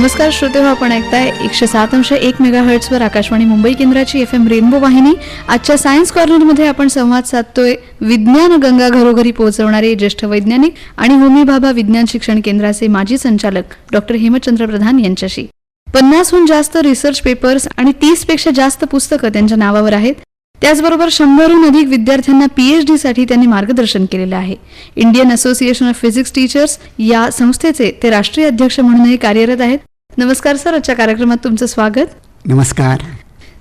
नमस्कार श्रोते हो आपण ऐकताय एकशे सात अंश एक मेगा हर्ट्सवर आकाशवाणी मुंबई केंद्राची एफ एम रेनबो वाहिनी. आजच्या सायन्स कॉर्नरमध्ये आपण संवाद साधतोय विज्ञान गंगा घरोघरी पोहोचवणारे ज्येष्ठ वैज्ञानिक आणि होमी भाभा विज्ञान शिक्षण केंद्राचे माजी संचालक डॉक्टर हेमचंद्र प्रधान यांच्याशी. पन्नासहून जास्त रिसर्च पेपर्स आणि तीसपेक्षा जास्त पुस्तकं त्यांच्या नावावर आहेत. त्याचबरोबर शंभरहून अधिक विद्यार्थ्यांना पीएचडी साठी त्यांनी मार्गदर्शन केलेलं आहे. Indian association of physics teachers या संस्थेचे ते राष्ट्रीय अध्यक्ष म्हणूनही कार्यरत आहेत. नमस्कार सर आजच्या कार्यक्रमात तुमचं स्वागत. नमस्कार.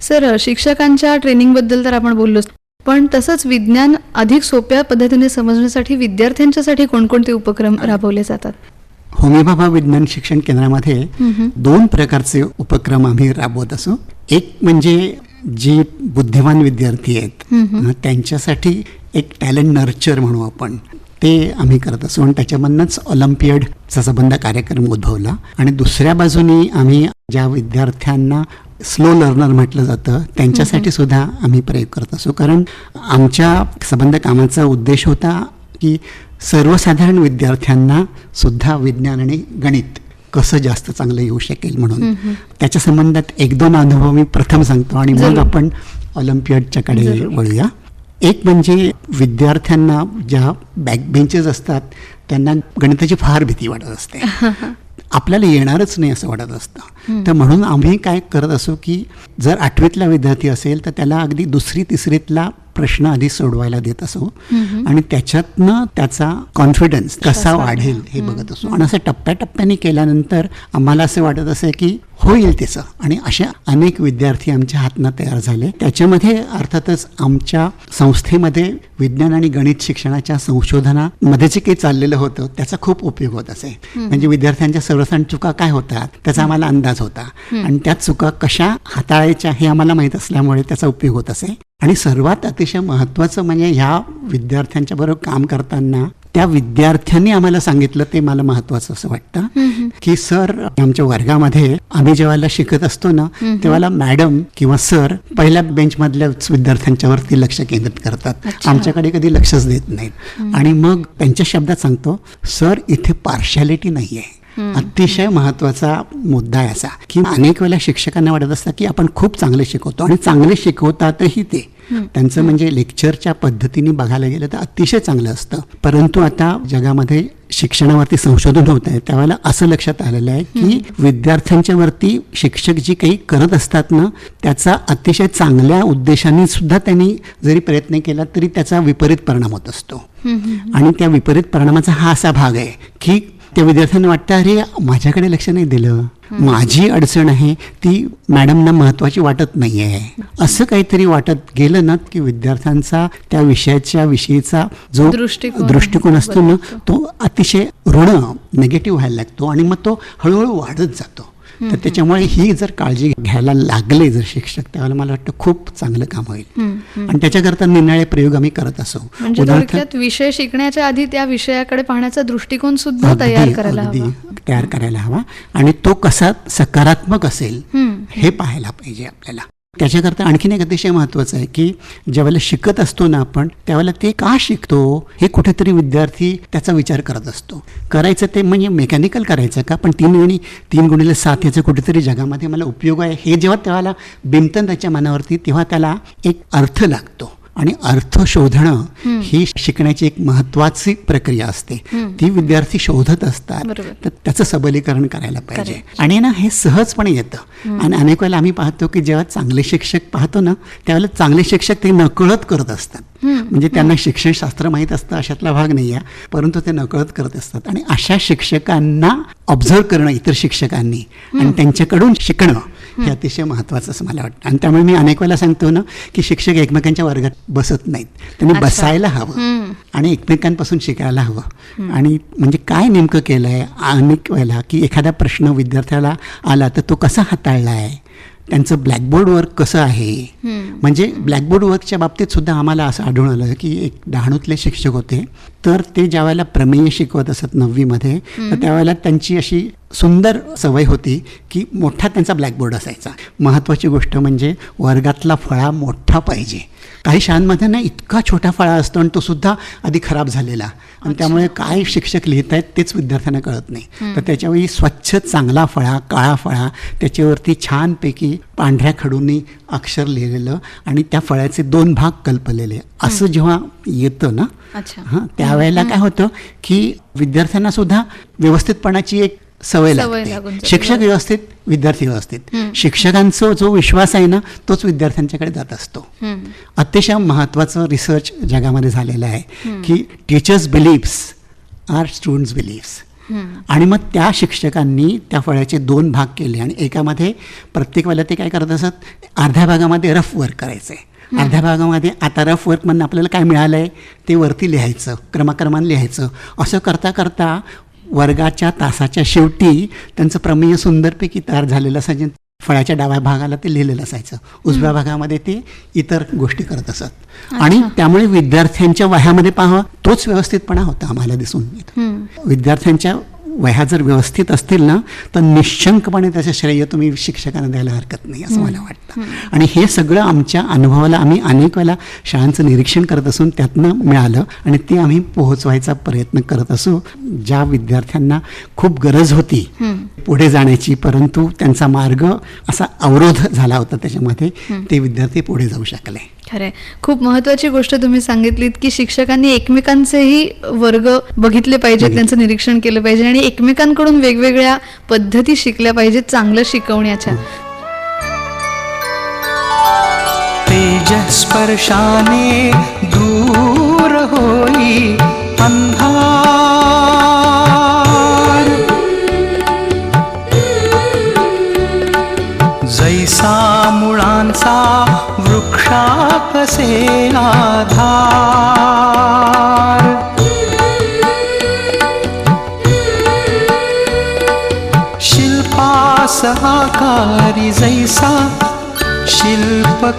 सर शिक्षकांच्या ट्रेनिंगबद्दल तर आपण बोललोच पण तसंच विज्ञान अधिक सोप्या पद्धतीने समजण्यासाठी विद्यार्थ्यांच्यासाठी कोणकोणते उपक्रम राबवले जातात? होमीबाबा विज्ञान शिक्षण केंद्रामध्ये दोन प्रकारचे उपक्रम आम्ही राबवत असो. एक म्हणजे जे बुद्धिमान विद्यार्थी आहेत त्यांच्यासाठी एक टॅलेंट नर्चर म्हणू आपण. ते आम्ही करत असो. आणि त्याच्यामधनंच ऑलिम्पियडचा संबंध कार्यक्रम उद्भवला. आणि दुसऱ्या बाजूनी आम्ही ज्या विद्यार्थ्यांना स्लो लर्नर म्हटलं जातं त्यांच्यासाठी सुद्धा आम्ही प्रयोग करत असो. कारण आमच्या संबंध कामाचा उद्देश होता की सर्वसाधारण विद्यार्थ्यांना सुद्धा विज्ञान आणि गणित कसं जास्त चांगलं येऊ शकेल म्हणून. त्याच्या संबंधात एक दोन अनुभव मी प्रथम सांगतो आणि मग. आपण ऑलिम्पियडच्याकडे. वळूया. एक म्हणजे विद्यार्थ्यांना ज्या बॅक बेंचेस असतात त्यांना गणिताची फार भीती वाटत असते. आपल्याला येणारच नाही असं वाटत असतं. तर म्हणून आम्ही काय करत असो की जर आठवीतला विद्यार्थी असेल तर त्याला अगदी दुसरी तिसरीतला प्रश्न आधी सोडवायला देत असो. आणि त्याच्यातनं त्याचा कॉन्फिडन्स कसा वाढेल हे बघत असो. आणि असं टप्प्याटप्प्याने केल्यानंतर आम्हाला असं वाटत असे की होईल त्याचं. आणि अशा अनेक विद्यार्थी आमच्या हातनं तयार झाले. त्याच्यामध्ये अर्थातच आमच्या संस्थेमध्ये विज्ञान आणि गणित शिक्षणाच्या संशोधनामध्ये जे काही चाललेलं होतं त्याचा खूप उपयोग होत असे. म्हणजे विद्यार्थ्यांच्या सर्वसाधारण चुका काय होतात त्याचा आम्हाला अंदाज होता. आणि त्या चुका कशा हाताळायच्या हे आम्हाला माहीत असल्यामुळे त्याचा उपयोग होत असे. आणि सर्वात अतिशय महत्त्वाचं म्हणजे ह्या विद्यार्थ्यांच्या बरोबर काम करताना त्या विद्यार्थ्यांनी आम्हाला सांगितलं ते मला महत्वाचं असं वाटतं. की सर आमच्या वर्गामध्ये आम्ही जेव्हा शिकत असतो ना तेव्हा मॅडम किंवा सर पहिल्या बेंच मधल्याच विद्यार्थ्यांच्यावरती लक्ष केंद्रित करतात. आमच्याकडे कधी लक्षच देत नाहीत. आणि मग त्यांच्या शब्दात सांगतो सर इथे पार्शालिटी नाहीये. अतिशय महत्त्वाचा मुद्दा आहे असा की अनेक वेळेला शिक्षकांना वाटत असतं की आपण खूप चांगले शिकवतो आणि चांगले शिकवतातही ते. त्यांचं म्हणजे लेक्चरच्या पद्धतीने बघायला गेलं तर अतिशय चांगलं असतं. परंतु आता जगामध्ये शिक्षणावरती संशोधन होत आहे त्यावेळेला असं लक्षात आलेलं आहे की विद्यार्थ्यांच्या वरती शिक्षक जी काही करत असतात ना त्याचा अतिशय चांगल्या उद्देशाने सुद्धा त्यांनी जरी प्रयत्न केला तरी त्याचा विपरीत परिणाम होत असतो. आणि त्या विपरीत परिणामाचा हा असा भाग आहे की त्या विद्यार्थ्यांना वाटतं अरे माझ्याकडे लक्ष नाही दिलं. माझी अडचण आहे ती मॅडमना महत्वाची वाटत नाही आहे असं काहीतरी वाटत गेलं ना की विद्यार्थ्यांचा त्या विषयाच्या विषयीचा जो दृष्टिकोन दृष्टिकोन असतो ना तो अतिशय ऋण निगेटिव्ह व्हायला लागतो आणि मग तो हळूहळू वाढत जातो. तर त्याच्यामुळे ही जर काळजी घ्यायला लागले जर शिक्षक त्यावेळेला मला वाटतं खूप चांगलं काम होईल. आणि त्याच्याकरता निराळे प्रयोग आम्ही करत असो. म्हणजे उदाहरणार्थ विषय शिकण्याच्या आधी त्या विषयाकडे पाहण्याचा दृष्टिकोन सुद्धा तयार करायला तयार करायला हवा. आणि तो कसा सकारात्मक असेल. हे पाहायला पाहिजे आपल्याला. त्याच्याकरता आणखीन एक अतिशय महत्त्वाचं आहे की ज्यावेळेला शिकत असतो ना आपण त्यावेळेला ते का शिकतो हे कुठेतरी विद्यार्थी त्याचा विचार करत असतो. करायचं ते म्हणजे मेकॅनिकल करायचं का? पण तीन गुणी तीन गुणीला सात याचा कुठेतरी जगामध्ये मला उपयोग आहे. हे जेव्हा त्याला बिमतन त्याच्या मनावरती तेव्हा त्याला एक अर्थ लागतो. आणि अर्थ शोधणं ही शिकण्याची एक महत्वाची प्रक्रिया असते. ती विद्यार्थी शोधत असतात. तर त्याचं सबलीकरण करायला पाहिजे. आणि ना हे सहजपणे येतं. आणि अनेक वेळेला आम्ही पाहतो की जेव्हा चांगले शिक्षक पाहतो ना त्यावेळेला चांगले शिक्षक ते नकळत करत असतात. म्हणजे त्यांना शिक्षणशास्त्र माहीत असतं अशातला भाग नाही आहे. परंतु ते नकळत करत असतात. आणि अशा शिक्षकांना ऑब्झर्व करणं इतर शिक्षकांनी. आणि त्यांच्याकडून शिकणं हे अतिशय महत्वाचं असं मला वाटतं. आणि त्यामुळे मी अनेक वेळेला सांगतो ना की शिक्षक एकमेकांच्या वर्गात बसत नाहीत. त्यांनी. बसायला हवं आणि एकमेकांपासून शिकायला हवं. आणि म्हणजे काय नेमकं केलं आहे अनेक वेळेला की एखादा प्रश्न विद्यार्थ्याला आला तर तो कसा हाताळला आहे त्यांचं ब्लॅकबोर्ड वर्क कसं आहे? म्हणजे ब्लॅकबोर्ड वर्कच्या बाबतीत सुद्धा आम्हाला असं आढळून आलं की एक डहाणूतले शिक्षक होते. तर ते ज्या वेळेला प्रमेय शिकवत असत नववीमध्ये तर त्यावेळेला त्यांची अशी सुंदर सवय होती की मोठा त्यांचा ब्लॅकबोर्ड असायचा. महत्त्वाची गोष्ट म्हणजे वर्गातला फळा मोठा पाहिजे. काही शाळांमध्ये ना इतका छोटा फळा असतो आणि तो सुद्धा आधी खराब झालेला. आणि त्यामुळे काय शिक्षक लिहित आहेत तेच विद्यार्थ्यांना कळत नाही. तर त्याच्यावेळी स्वच्छ चांगला फळा काळा फळा त्याच्यावरती छानपैकी पांढऱ्या खडूंनी अक्षर लिहिलेलं आणि त्या फळ्याचे दोन भाग कल्पलेले. असं जेव्हा येतं ना अच्छा. हां त्यावेळेला काय होतं की विद्यार्थ्यांना सुद्धा व्यवस्थितपणाची एक सवय लागते. शिक्षक व्यवस्थित विद्यार्थी व्यवस्थित. शिक्षकांचा जो विश्वास आहे ना तोच विद्यार्थ्यांच्याकडे जात असतो. अतिशय महत्त्वाचं रिसर्च जगामध्ये झालेलं आहे की teachers believes are students believes hmm. आणि मग त्या शिक्षकांनी त्या फळ्याचे दोन भाग केले आणि एकामध्ये प्रत्येक वेळेला ते काय करत असत? अर्ध्या भागामध्ये रफ वर्क करायचे. अर्ध्या भागामध्ये आता रफ वर्क म्हणून आपल्याला काय मिळालं आहे ते वरती लिहायचं क्रमाक्रमाने लिहायचं. असं करता करता वर्गाच्या तासाच्या शेवटी त्यांचं प्रमेय सुंदरपैकी तयार झालेलं असायचं. फळ्याच्या डाव्या भागाला ते लिहिलेलं असायचं. उजव्या भागामध्ये ते इतर गोष्टी करत असत. आणि त्यामुळे विद्यार्थ्यांच्या वह्यामध्ये पाहावं तोच व्यवस्थितपणा होता आम्हाला दिसून. विद्यार्थ्यांच्या वह्या जर व्यवस्थित असतील ना तर निश्चंकपणे त्याचं श्रेय तुम्ही शिक्षकांना द्यायला हरकत नाही असं मला वाटतं. आणि हे सगळं आमच्या अनुभवाला आम्ही अनेक वेळेला शाळांचं निरीक्षण करत असून त्यातनं मिळालं आणि ते आम्ही पोहोचवायचा प्रयत्न करत असू ज्या विद्यार्थ्यांना खूप गरज होती पुढे जाण्याची परंतु त्यांचा मार्ग असा अवरोध झाला होता त्याच्यामध्ये ते विद्यार्थी पुढे जाऊ शकले. खरंय खूप महत्वाची गोष्ट तुम्ही सांगितलीत की शिक्षकांनी एकमेकांचेही वर्ग बघितले पाहिजेत त्यांचं निरीक्षण केलं पाहिजे आणि एकमेकांकडून वेगवेगळ्या पद्धती शिकल्या पाहिजेत चांगलं शिकवण्याच्या. तेजस्पर्शाने दूर होई अंधार वृक्षाकसे आधार शिल्पास आकारी जैसा शिल्पकार।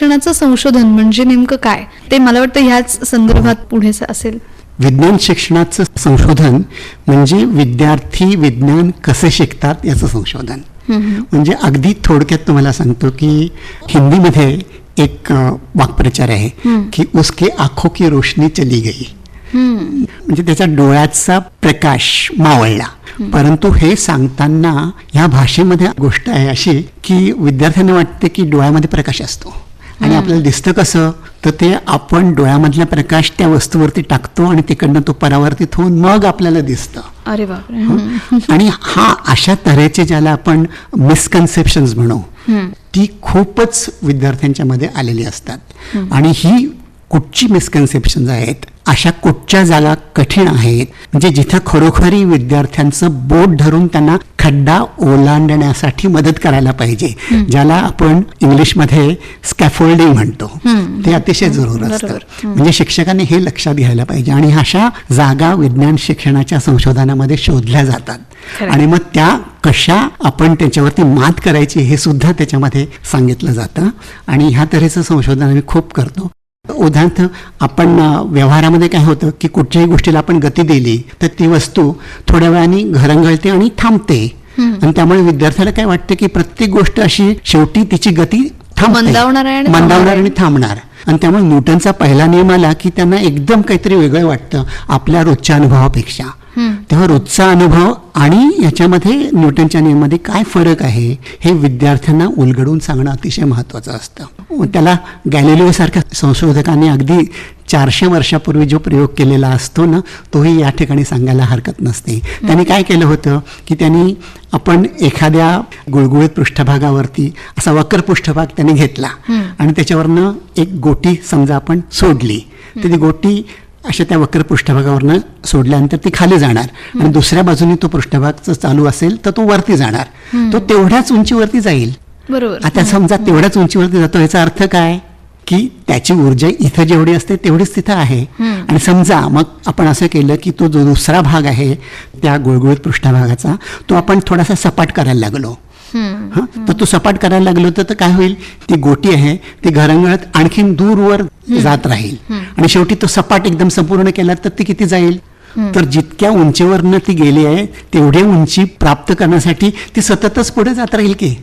शिक्षणाचं संशोधन म्हणजे नेमकं काय? ते मला वाटतं ह्याच संदर्भात पुढे असेल. विज्ञान शिक्षणाचं संशोधन म्हणजे विद्यार्थी विज्ञान कसे शिकतात याचं संशोधन. म्हणजे अगदी थोडक्यात तुम्हाला सांगतो की हिंदीमध्ये एक वाक्प्रचार आहे की उसके आंखों की रोशनी चली गई. म्हणजे त्याच्या डोळ्याचा प्रकाश मावळला. परंतु हे सांगताना ह्या भाषेमध्ये गोष्ट आहे अशी की विद्यार्थ्यांना वाटते की डोळ्यामध्ये प्रकाश असतो. आणि आपल्याला दिसतं कसं? तर ते आपण डोळ्यामधला प्रकाश त्या वस्तूवरती टाकतो आणि तिकडनं तो परावर्तित होऊन मग आपल्याला दिसतं. अरे हम्म. आणि हा अशा तऱ्हेचे ज्याला आपण मिसकन्सेप्शन्स म्हणू ती खूपच विद्यार्थ्यांच्या मध्ये आलेली असतात. आणि ही कुठची मिसकन्सेप्शन आहेत? अशा कुठच्या जागा कठीण आहेत? म्हणजे जिथं खरोखरी विद्यार्थ्यांचं बोट धरून त्यांना खड्डा ओलांडण्यासाठी मदत करायला पाहिजे ज्याला आपण इंग्लिशमध्ये स्कॅफोल्डिंग म्हणतो. ते अतिशय जरूर असतं. म्हणजे शिक्षकांनी हे लक्षात घ्यायला पाहिजे आणि अशा जागा विज्ञान शिक्षणाच्या संशोधनामध्ये शोधल्या जातात. आणि मग त्या कशा आपण त्याच्यावरती मात करायची हे सुद्धा त्याच्यामध्ये सांगितलं जातं. आणि ह्या तऱ्हेचं संशोधन आम्ही खूप करतो. उदाहरणार्थ आपण व्यवहारामध्ये काय होतं की कुठच्याही गोष्टीला आपण गती दिली तर ती वस्तू थोड्या वेळाने घरंगळते आणि थांबते आणि त्यामुळे विद्यार्थ्याला काय वाटतं की प्रत्येक गोष्ट अशी शेवटी तिची गती. मंदावणार मंदावणार. आणि थांबणार आणि त्यामुळे न्यूटनचा पहिला नियम आला की त्यांना एकदम काहीतरी वेगळं वाटतं आपल्या रोजच्या अनुभवापेक्षा तेव्हा रोजचा अनुभव आणि याच्यामध्ये न्यूटनच्या नियमामध्ये काय फरक आहे हे विद्यार्थ्यांना उलगडून सांगणं अतिशय महत्त्वाचं असतं. त्याला गॅलिलिओ सारख्या संशोधकांनी अगदी चारशे वर्षापूर्वी जो प्रयोग केलेला असतो ना तोही या ठिकाणी सांगायला हरकत नसते. त्यांनी काय केलं होतं की त्यांनी आपण एखाद्या गुळगुळीत पृष्ठभागावरती असा वक्र पृष्ठभाग त्यांनी घेतला आणि त्याच्यावरनं एक गोटी समजा आपण सोडली. तर ती गोटी अशा त्या वक्र पृष्ठभागावरनं सोडल्यानंतर ती खाली जाणार. आणि दुसऱ्या बाजूने तो पृष्ठभाग चालू असेल तर तो वरती जाणार. तो तेवढ्याच उंचीवरती जाईल. बरोबर. आता समजा तेवढ्याच उंचीवरती जातो याचा अर्थ काय? की त्याची ऊर्जा इथं जेवढी असते तेवढीच तिथं आहे. आणि समजा मग आपण असं केलं की तो जो दुसरा भाग आहे त्या गुळगुळीत पृष्ठभागाचा तो आपण थोडासा सपाट करायला लागलो. हं? तर तो सपाट करायला लागलो तर तर काय होईल? ती गोटी आहे ती घरंगळत आणखीन दूरवर जात राहील. आणि शेवटी तो सपाट एकदम संपूर्ण केला तर ती किती जाईल? तर जितक्या उंचीवरनं ती गेली आहे तेवढी उंची प्राप्त करण्यासाठी ती सततच पुढे जात राहील की?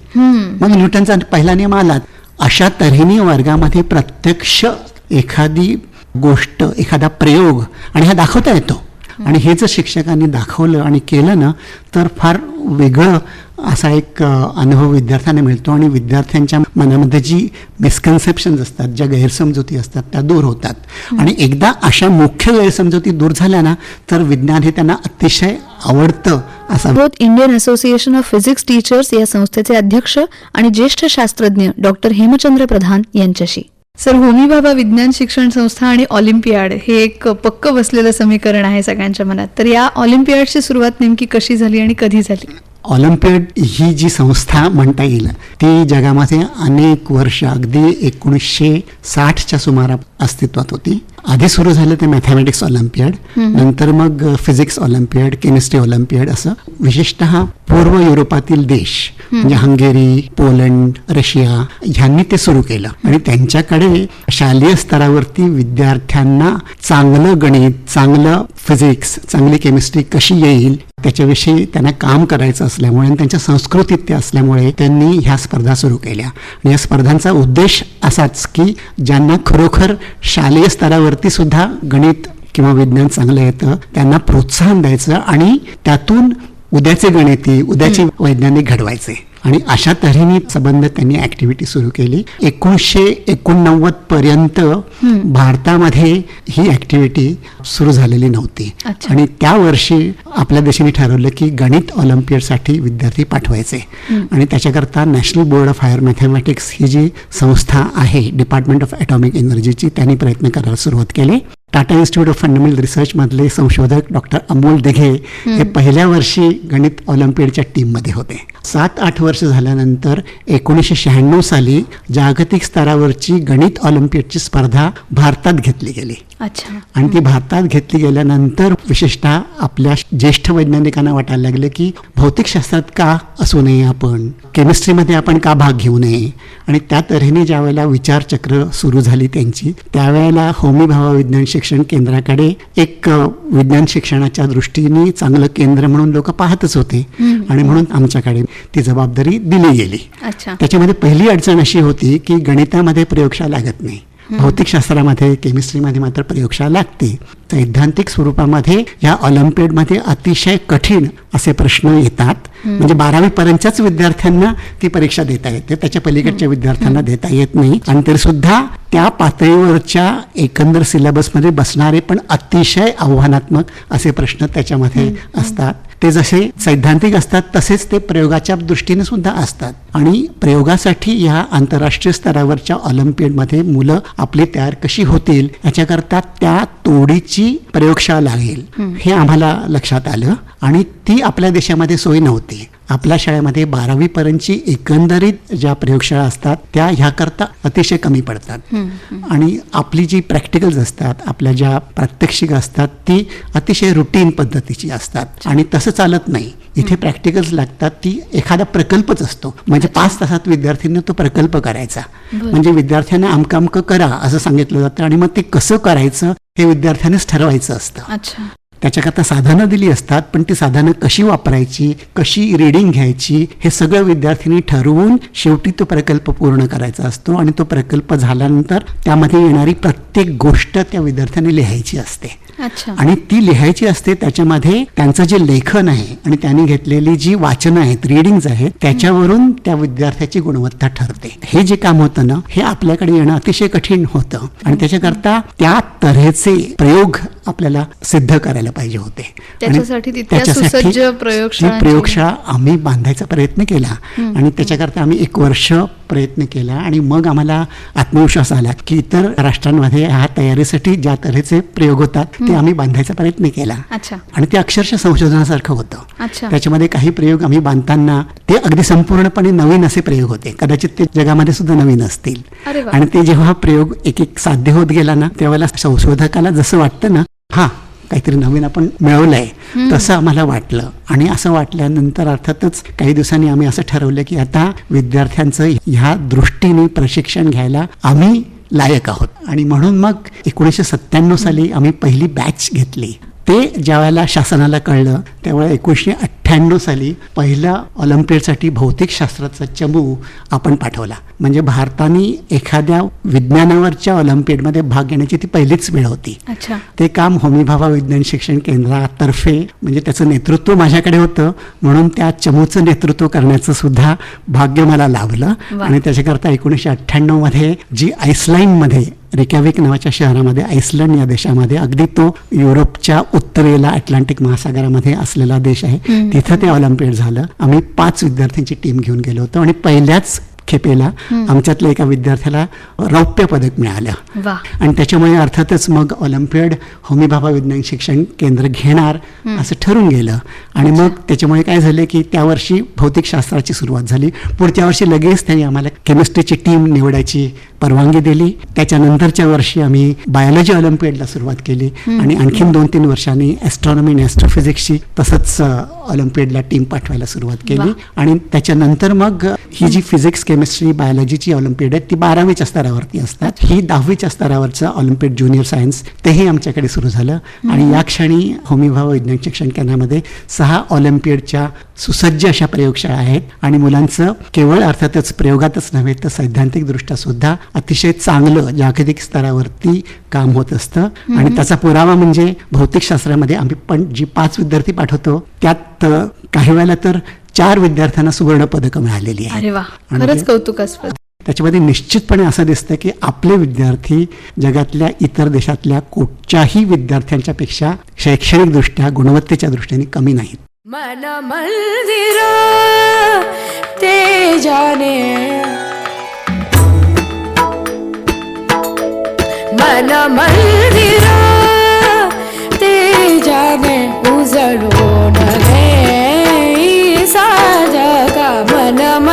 मग न्यूटनचा पहिला नियम आला अशा तऱ्हेने वर्गामध्ये प्रत्यक्ष एखादी गोष्ट एखादा प्रयोग आणि हा दाखवता येतो. आणि हे जर शिक्षकांनी दाखवलं आणि केलं ना तर फार वेगळं असा एक अनुभव विद्यार्थ्यांना मिळतो आणि विद्यार्थ्यांच्या मनामध्ये जी मिसकन्सेप्शन्स असतात ज्या गैरसमजुती असतात त्या दूर होतात. आणि एकदा अशा मुख्य गैरसमजुती दूर झाल्या ना तर विज्ञान हे त्यांना अतिशय आवडतं असा Indian association of physics teachers या संस्थेचे अध्यक्ष आणि ज्येष्ठ शास्त्रज्ञ डॉक्टर हेमचंद्र प्रधान यांच्याशी. सर होमी बाबा विज्ञान शिक्षण संस्था आणि ऑलिम्पियाड हे एक पक्क बसलेलं समीकरण आहे सगळ्यांच्या मनात. तर या ऑलिम्पियाडची सुरुवात नेमकी कशी झाली आणि कधी झाली? ऑलिम्पियाड ही जी संस्था म्हणता येईल ती जगामध्ये अनेक वर्ष अगदी एकोणीसशे साठच्या सुमारास अस्तित्वात होती. आधी सुरू झालं ते मॅथमॅटिक्स ऑलिम्पियड नंतर मग फिजिक्स ऑलिम्पियड केमिस्ट्री ऑलिम्पियड असं विशेषतः पूर्व युरोपातील देश म्हणजे हंगेरी पोलंड रशिया ह्यांनी ते सुरू केलं. आणि त्यांच्याकडे शालेय स्तरावरती विद्यार्थ्यांना चांगलं गणित चांगलं फिजिक्स चांगली केमिस्ट्री कशी येईल त्याच्याविषयी त्यांना काम करायचं असल्यामुळे आणि त्यांच्या संस्कृतीत ते असल्यामुळे त्यांनी ह्या स्पर्धा सुरू केल्या. आणि या स्पर्धांचा उद्देश असाच की ज्यांना खरोखर शालेय स्तरावरती सुद्धा गणित किंवा विज्ञान चांगलं येतं. त्यांना प्रोत्साहन द्यायचं आणि त्यातून उद्याचे गणिती उद्याचे वैज्ञानिक घडवायचे. आणि अशा तऱ्हेने संबंध त्यांनी ऍक्टिव्हिटी सुरू केली. एकोणीसशे एकोणनव्वद पर्यंत भारतामध्ये ही ऍक्टिव्हिटी सुरू झालेली नव्हती. आणि त्या वर्षी आपल्या देशाने ठरवलं की गणित ऑलिम्पियडसाठी विद्यार्थी पाठवायचे. आणि त्याच्याकरता national board of higher mathematics ही जी संस्था आहे डिपार्टमेंट ऑफ ॲटॉमिक एनर्जीची त्यांनी प्रयत्न करायला सुरुवात केली. Tata institute of fundamental research मधले संशोधक डॉक्टर अमोल दिघे हे पहिल्या वर्षी गणित ऑलिम्पियडच्या टीममध्ये होते. सात आठ वर्ष झाल्यानंतर एकोणीसशे शहाण्णव साली जागतिक स्तरावरची गणित ऑलिम्पियडची स्पर्धा भारतात घेतली गेली. अच्छा. आणि ती भारतात घेतली गेल्यानंतर विशेषतः आपल्या ज्येष्ठ वैज्ञानिकांना वाटायला लागले की भौतिकशास्त्रात का असू नये आपण? केमिस्ट्रीमध्ये आपण का भाग घेऊ नये? आणि त्या तऱ्हेने ज्या वेळेला विचारचक्र सुरू झाली त्यांची त्यावेळेला होमी भावा विज्ञान शिक्षण केंद्राकडे एक विज्ञान शिक्षणाच्या दृष्टीने चांगलं केंद्र म्हणून लोक पाहतच होते. आणि म्हणून आमच्याकडे ती जबाबदारी दिली गेली. त्याच्यामध्ये पहिली अडचण अशी होती की गणितामध्ये प्रयोगशाळा लागत नाही. भौतिकशास्त्रामध्ये केमिस्ट्रीमध्ये मात्र प्रयोगशाळा लागते. सैद्धांतिक स्वरूपामध्ये या ऑलिम्पियडमध्ये अतिशय कठीण असे प्रश्न येतात. म्हणजे बारावी पर्यंतच्याच विद्यार्थ्यांना ती परीक्षा देता येते. त्याच्या पलीकडच्या विद्यार्थ्यांना देता येत नाही. आणि तरी सुद्धा त्या पातळीवरच्या एकंदर सिलेबसमध्ये बसणारे पण अतिशय आव्हानात्मक असे प्रश्न त्याच्यामध्ये असतात. ते जसे सैद्धांतिक असतात तसेच ते प्रयोगाच्या दृष्टीने सुद्धा असतात. आणि प्रयोगासाठी ह्या आंतरराष्ट्रीय स्तरावरच्या ऑलिम्पियडमध्ये मुलं आपली तयार कशी होतील याच्याकरता त्या तोडीची प्रयोगशाळा लागेल. हे आम्हाला लक्षात आलं आणि ती आपल्या देशामध्ये सोय नव्हती. आपल्या शाळेमध्ये बारावी पर्यंतची एकंदरीत ज्या प्रयोगशाळा असतात त्या ह्याकरता अतिशय कमी पडतात. आणि आपली जी प्रॅक्टिकल्स असतात आपल्या ज्या प्रात्यक्षिक असतात ती अतिशय रुटीन पद्धतीची असतात. आणि तसं चालत नाही. इथे प्रॅक्टिकल्स लागतात ती एखादा प्रकल्पच असतो. म्हणजे पाच तासात विद्यार्थ्यांनी तो प्रकल्प करायचा. म्हणजे विद्यार्थ्यांना अमकं अमकं करा असं सांगितलं जातं आणि मग ते कसं करायचं हे विद्यार्थ्यांनीच ठरवायचं असतं. अच्छा. त्याच्याकरता साधनं दिली असतात पण ती साधनं कशी वापरायची कशी रिडिंग घ्यायची हे सगळं विद्यार्थ्यांनी ठरवून शेवटी तो प्रकल्प पूर्ण करायचा असतो आणि तो प्रकल्प झाल्यानंतर त्यामध्ये येणारी प्रत्येक गोष्ट त्या विद्यार्थ्यांनी लिहायची असते. आणि ती लिहायची असते त्याच्यामध्ये त्यांचं जे लेखन आहे आणि त्यांनी घेतलेली जी वाचनं आहेत रिडिंग्ज आहेत त्याच्यावरून त्या विद्यार्थ्याची गुणवत्ता ठरते. हे जे काम होतं ना हे आपल्याकडे येणं अतिशय कठीण होतं. आणि त्याच्याकरता त्या तऱ्हेचे प्रयोग आपल्याला सिद्ध करायला पाहिजे होते. त्याच्यासाठी प्रयोगशाळांची- प्रयोगशाळा आम्ही बांधायचा प्रयत्न केला. आणि त्याच्याकरता आम्ही एक वर्ष प्रयत्न केला. आणि मग आम्हाला आत्मविश्वास आला की इतर राष्ट्रांमध्ये ह्या तयारीसाठी ज्या तऱ्हेचे प्रयोग होतात ते आम्ही बांधायचा प्रयत्न केला. अच्छा. आणि ते अक्षरशः संशोधनासारखं होतं. त्याच्यामध्ये काही प्रयोग आम्ही बांधताना ते अगदी संपूर्णपणे नवीन असे प्रयोग होते. कदाचित ते जगामध्ये सुद्धा नवीन असतील. आणि ते जेव्हा प्रयोग एक एक साध्य होत गेला ना त्यावेळेला संशोधकाला जसं वाटतं ना हा काहीतरी नवीन आपण मिळवलंय. तसं आम्हाला वाटलं. आणि असं वाटल्यानंतर अर्थातच काही दिवसांनी आम्ही असं ठरवलं की आता विद्यार्थ्यांचं ह्या दृष्टीने प्रशिक्षण घ्यायला आम्ही लायक आहोत. आणि म्हणून मग एकोणीसशे सत्त्याण्णव साली आम्ही पहिली बॅच घेतली. ते ज्या वेळेला शासनाला कळलं त्यावेळेला एकोणीसशे अठ्ठ्याण्णव साली पहिला ऑलिम्पिडसाठी भौतिकशास्त्राचा चमू आपण पाठवला. म्हणजे भारताने एखाद्या विज्ञानावरच्या ऑलिम्पिडमध्ये भाग घेण्याची ती पहिलीच वेळ होती. ते काम होमी भाभा विज्ञान शिक्षण केंद्रातर्फे म्हणजे त्याचं नेतृत्व माझ्याकडे होतं म्हणून त्या चमूचं नेतृत्व करण्याचं सुद्धा भाग्य मला लाभलं. आणि त्याच्याकरता एकोणीसशे अठ्ठ्याण्णवमध्ये जी आईसलँडमध्ये रिकॅविक नावाच्या शहरामध्ये आईसलंड या देशामध्ये अगदी तो युरोपच्या उत्तरेला अटलांटिक महासागरामध्ये असलेला देश आहे. तिथं ते ऑलिम्पिड झालं. आम्ही पाच विद्यार्थ्यांची टीम घेऊन गेलो होतो आणि पहिल्याच खेपेला आमच्यातल्या एका विद्यार्थ्याला रौप्य पदक मिळालं. आणि त्याच्यामुळे अर्थातच मग ऑलिम्पियड होमी भाभा विज्ञान शिक्षण केंद्र घेणार असं ठरून गेलं. आणि मग त्याच्यामुळे काय झालं की त्या वर्षी भौतिकशास्त्राची सुरुवात झाली. पुढच्या वर्षी लगेच त्यांनी आम्हाला केमिस्ट्रीची टीम निवडायची परवानगी दिली. त्याच्यानंतरच्या वर्षी आम्ही बायोलॉजी ऑलिम्पियडला सुरुवात केली. आणि आणखीन दोन तीन वर्षांनी ॲस्ट्रॉनॉमी आणि ॲस्ट्रोफिजिक्सची तसंच ऑलिम्पियडला टीम पाठवायला सुरुवात केली. आणि त्याच्यानंतर मग ही जी फिजिक्स केमिस्ट्री बायोलॉजीची ऑलिम्पिड आहे ती बारावीच्या स्तरावरती असतात. ही दहावीच्या स्तरावरचं ऑलिम्पिड ज्युनियर सायन्स तेही आमच्याकडे सुरू झालं. आणि या क्षणी होमीभाव विज्ञान शिक्षण केंद्रामध्ये सहा ऑलिम्पियडच्या सुसज्ज अशा प्रयोगशाळा आहेत. आणि मुलांचं केवळ अर्थातच प्रयोगातच नव्हे तर सैद्धांतिकदृष्ट्या सुद्धा अतिशय चांगलं जागतिक स्तरावरती काम होत असतं. आणि त्याचा पुरावा म्हणजे भौतिकशास्त्रामध्ये आम्ही पण जी पाच विद्यार्थी पाठवतो त्यात काही वेळेला तर चार विद्यार्थ्यांना सुवर्ण पदकं मिळालेली आहेत. खरंच ते- कौतुकास्पद. त्याच्यामध्ये निश्चितपणे असं दिसतं की आपले विद्यार्थी जगातल्या इतर देशातल्या कुठच्याही विद्यार्थ्यांच्या पेक्षा शैक्षणिकदृष्ट्या गुणवत्तेच्या दृष्टीने कमी नाहीत. मन मंदिर ते जाने मन मंदिर ते जाने उजळून when I'm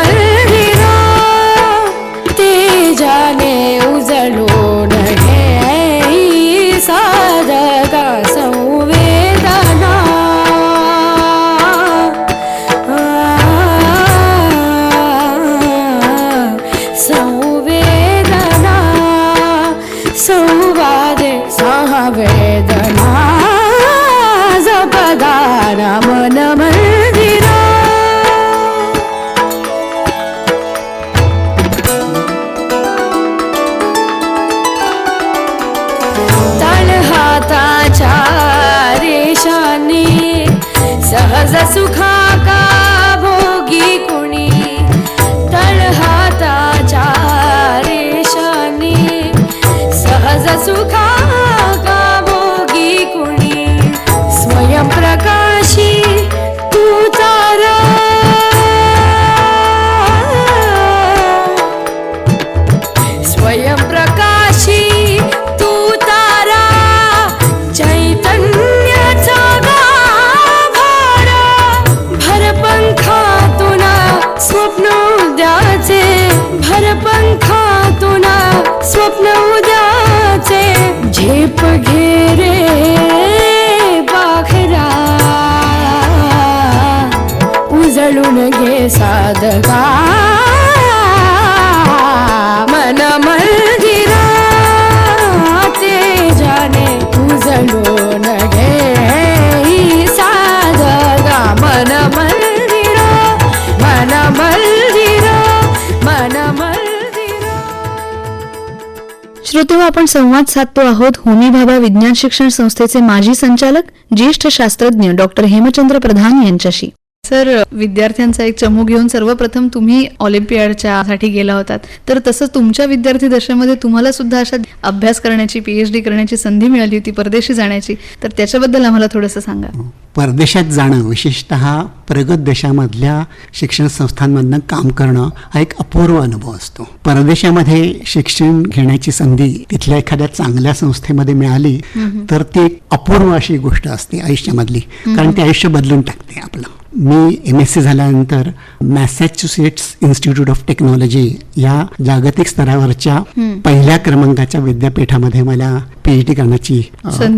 श्रोतेहो आपण संवाद साधतो आहोत होमी भाभा विज्ञान शिक्षण संस्थेचे माजी संचालक ज्येष्ठ शास्त्रज्ञ डॉक्टर हेमचंद्र प्रधान यांच्याशी. सर विद्यार्थ्यांचा एक चमू घेऊन सर्वप्रथम तुम्ही ऑलिम्पियाडच्या साठी गेला होतात. तर तसं तुमच्या विद्यार्थी दशेमध्ये तुम्हाला सुद्धा अशा अभ्यास करण्याची पीएचडी करण्याची संधी मिळाली होती परदेशी जाण्याची. तर त्याच्याबद्दल आम्हाला थोडंसं सांगा. परदेशात जाणं विशेषतः प्रगत देशामधल्या शिक्षण संस्थांमधनं काम करणं हा एक अपूर्व अनुभव असतो. परदेशामध्ये शिक्षण घेण्याची संधी तिथल्या एखाद्या चांगल्या संस्थेमध्ये मिळाली तर ती एक अपूर्व अशी गोष्ट असते आयुष्यामधली. कारण ते आयुष्य बदलून टाकते आपलं. मी एम एस सी झाल्यानंतर मॅसॅच्युसेट्स इन्स्टिट्यूट ऑफ टेक्नॉलॉजी या जागतिक स्तरावरच्या पहिल्या क्रमांकाच्या विद्यापीठामध्ये मला पीएच डी करण्याची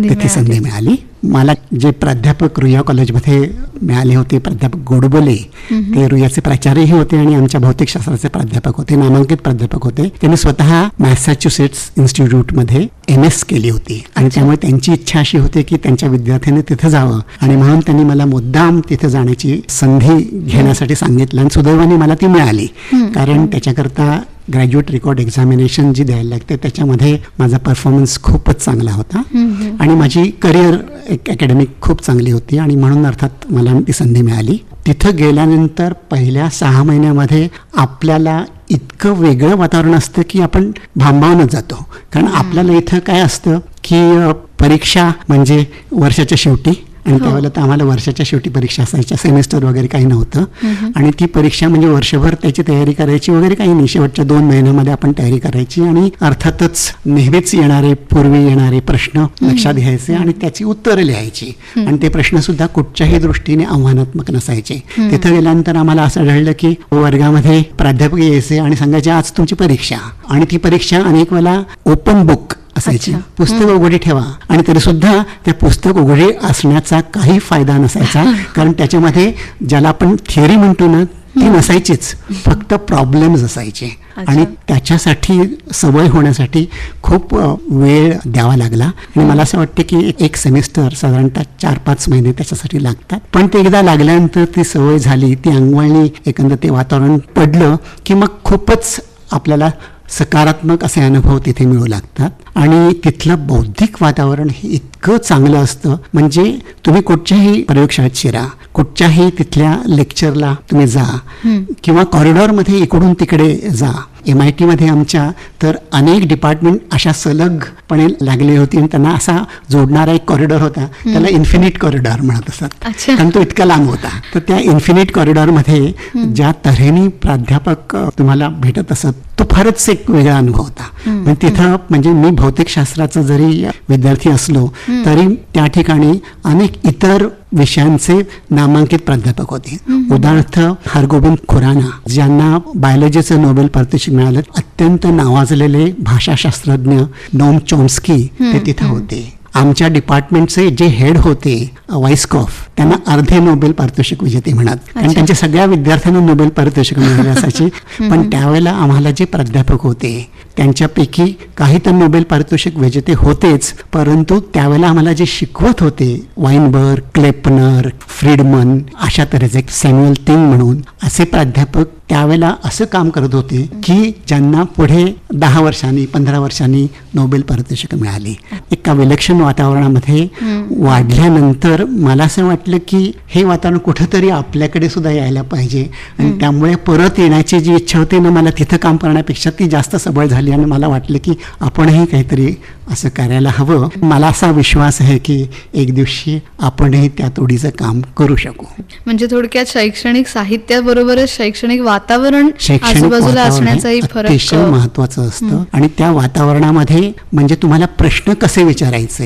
तिथे. संधी मिळाली मला जे प्राध्यापक रुया कॉलेजमध्ये मिळाले होते प्राध्यापक गोडबोले ते रुयाचे प्राचार्यही होते आणि आमच्या भौतिकशास्त्राचे प्राध्यापक होते नामांकित प्राध्यापक होते. त्यांनी स्वतः मॅसॅच्युसेट्स इन्स्टिट्यूटमध्ये एम एस केली होती. आणि त्यामुळे त्यांची इच्छा अशी होती की त्यांच्या विद्यार्थ्यांनी तिथं जावं. आणि म्हणून त्यांनी मला मुद्दाम तिथं जाण्याची संधी घेण्यासाठी सांगितलं आणि सुदैवाने मला ती मिळाली. कारण त्याच्याकरता ग्रॅज्युएट रेकॉर्ड एक्झामिनेशन जी द्यायला लागते त्याच्यामध्ये माझा परफॉर्मन्स खूपच चांगला होता. आणि माझी करिअर एक अकॅडमिक खूप चांगली होती आणि म्हणून अर्थात मला ती संधी मिळाली. तिथं गेल्यानंतर पहिल्या सहा महिन्यामध्ये आपल्याला इतकं वेगळं वातावरण असतं की आपण भांबावूनच जातो. कारण आपल्याला इथं काय असतं की परीक्षा म्हणजे वर्षाच्या शेवटी आणि त्यावेळेला तर आम्हाला वर्षाच्या शेवटी परीक्षा असायच्या सेमिस्टर वगैरे काही नव्हतं. आणि ती परीक्षा म्हणजे वर्षभर त्याची तयारी करायची वगैरे काही नाही. शेवटच्या दोन महिन्यामध्ये आपण तयारी करायची आणि अर्थातच नेहमीच येणारे पूर्वी येणारे प्रश्न लक्षात घ्यायचे आणि त्याची उत्तरं लिहायची. आणि ते प्रश्न सुद्धा कुठच्याही दृष्टीने आव्हानात्मक नसायचे. तिथं गेल्यानंतर आम्हाला असं आढळलं की वर्गामध्ये प्राध्यापक यायचे आणि सांगायचे आज तुमची परीक्षा. आणि ती परीक्षा अनेक वेळा ओपन बुक असायची. पुस्तक उघडी ठेवा. आणि तरी सुद्धा त्या पुस्तक उघडे असण्याचा काही फायदा नसायचा. कारण त्याच्यामध्ये ज्याला आपण थिअरी म्हणतो ना ती नसायचीच. फक्त प्रॉब्लेम्स असायचे. आणि त्याच्यासाठी सवय होण्यासाठी खूप वेळ द्यावा लागला. आणि मला असं वाटतं की एक सेमिस्टर साधारणतः चार पाच महिने त्याच्यासाठी लागतात. पण ते एकदा लागल्यानंतर ती सवय झाली ती अंगवळणी एकंदर ते वातावरण पडलं की मग खूपच आपल्याला सकारात्मक असे अनुभव तिथे मिळू लागतात. आणि तिथलं बौद्धिक वातावरण हे इतकं चांगलं असतं. म्हणजे तुम्ही कुठच्याही प्रयोगशाळेत शिरा कुठच्याही तिथल्या लेक्चरला तुम्ही जा किंवा कॉरिडॉरमध्ये इकडून तिकडे जा. एम आय टीमध्ये आमच्या तर अनेक डिपार्टमेंट अशा सलगपणे लागली होती. आणि त्यांना असा जोडणारा एक कॉरिडॉर होता. त्याला इन्फिनिट कॉरिडॉर म्हणत असतात. कारण तो इतका लांब होता. तर त्या इन्फिनिट कॉरिडॉरमध्ये ज्या तऱ्हेने प्राध्यापक तुम्हाला भेटत असत तो फारच एक वेगळा अनुभव होता. म्हणजे तिथं म्हणजे मी भौतिकशास्त्राचा जरी विद्यार्थी असलो तरी त्या ठिकाणी अनेक इतर विषयांचे नामांकित प्राध्यापक होते. उदाहरणार्थ हरगोबिंद खुराना ज्यांना बायोलॉजीचं नोबेल पारितोषिक मिळालं अत्यंत नावाजलेले भाषाशास्त्रज्ञ नोम चॉम्स्की ते तिथं होते. आमच्या डिपार्टमेंटचे जे हेड होते वाईस्कॉफ त्यांना अर्धे नोबेल पारितोषिक विजेते म्हणत. कारण त्यांच्या सगळ्या विद्यार्थ्यांना नोबेल पारितोषिक मिळाले असायचे. पण त्यावेळेला आम्हाला जे प्राध्यापक होते त्यांच्यापैकी काही तर नोबेल पारितोषिक विजेते होतेच. परंतु त्यावेळेला आम्हाला जे शिकवत होते वाईनबर्ग क्लेपनर फ्रीडमन अशा तऱ्हेचे सॅम्युअल तिंग म्हणून असे प्राध्यापक त्यावेळेला असं काम करत होते की ज्यांना पुढे दहा वर्षांनी पंधरा वर्षांनी नोबेल पारितोषिक मिळाली. एका विलक्षण वातावरणामध्ये वाढल्यानंतर मला असं वाटलं की हे वातावरण कुठंतरी आपल्याकडे सुद्धा यायला पाहिजे. आणि त्यामुळे परत येण्याची जी इच्छा होती ना मला तिथं काम करण्यापेक्षा ती जास्त सबळ झाली आणि मला वाटलं की आपणही काहीतरी असं करायला हवं. मला असा विश्वास आहे की एक दिवशी आपणही त्या तोडीचं काम करू शकू. म्हणजे थोडक्यात शैक्षणिक साहित्याबरोबरच शैक्षणिक वातावरण शैक्षणिक आजूबाजूला असण्याचाही फरक अतिशय महत्वाचं असतं. आणि त्या वातावरणामध्ये म्हणजे तुम्हाला प्रश्न कसे विचारायचे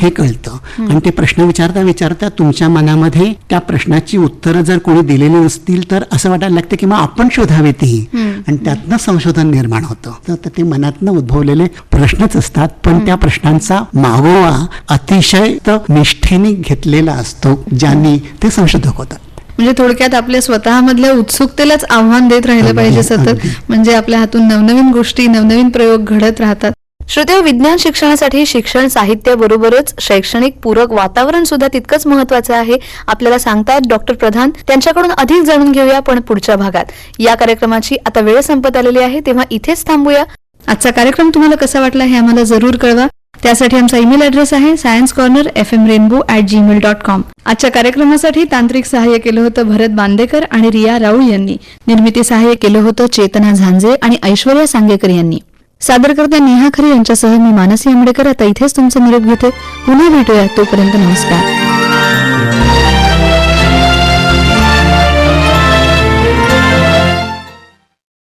हे कळतं. आणि ते प्रश्न विचारता विचारता तुमच्या मनामध्ये त्या प्रश्नाची उत्तरं जर कोणी दिलेली नसतील तर असं वाटायला लागतं की मग आपण शोधावी ती आणि त्यातनं संशोधन निर्माण होतं. तर ते मनातनं उद्भवलेले प्रश्नच असतात. पण त्या प्रश्नांचा मागोवा अतिशय त निष्ठेने घेतलेला असतो ज्यांनी ते संशोधक होतात. म्हणजे थोडक्यात आपल्या स्वतःमधल्या उत्सुकतेलाच आव्हान देत राहिलं पाहिजे सतत. म्हणजे आपल्या हातून नवनवीन गोष्टी नवनवीन प्रयोग घडत राहतात. श्रोते विज्ञान शिक्षणासाठी शिक्षण साहित्याबरोबरच शैक्षणिक पूरक वातावरण सुद्धा तितकंच महत्वाचं आहे आपल्याला सांगतात डॉक्टर प्रधान. त्यांच्याकडून अधिक जाणून घेऊया पण पुढच्या भागात. या कार्यक्रमाची आता वेळ संपत आलेली आहे तेव्हा इथेच थांबूया. आजचा कार्यक्रम तुम्हाला कसा वाटला हे आम्हाला जरूर कळवा. त्यासाठी आमचा ईमेल ऍड्रेस आहे science corner F M rainbow at Gmail dot com आजच्या कार्यक्रमासाठी तांत्रिक सहाय्य केलं होतं भरत बांदेकर आणि रिया राऊळ यांनी. निर्मिती सहाय्य केलं होतं चेतना झांजे आणि ऐश्वर्या सांगेकर यांनी. सादरकर्त्या नेहा खरे यांच्यासह मी मानसी आंबेडकर. आता इथेच तुमचं निरोप घेते पुन्हा भेटूया तोपर्यंत नमस्कार.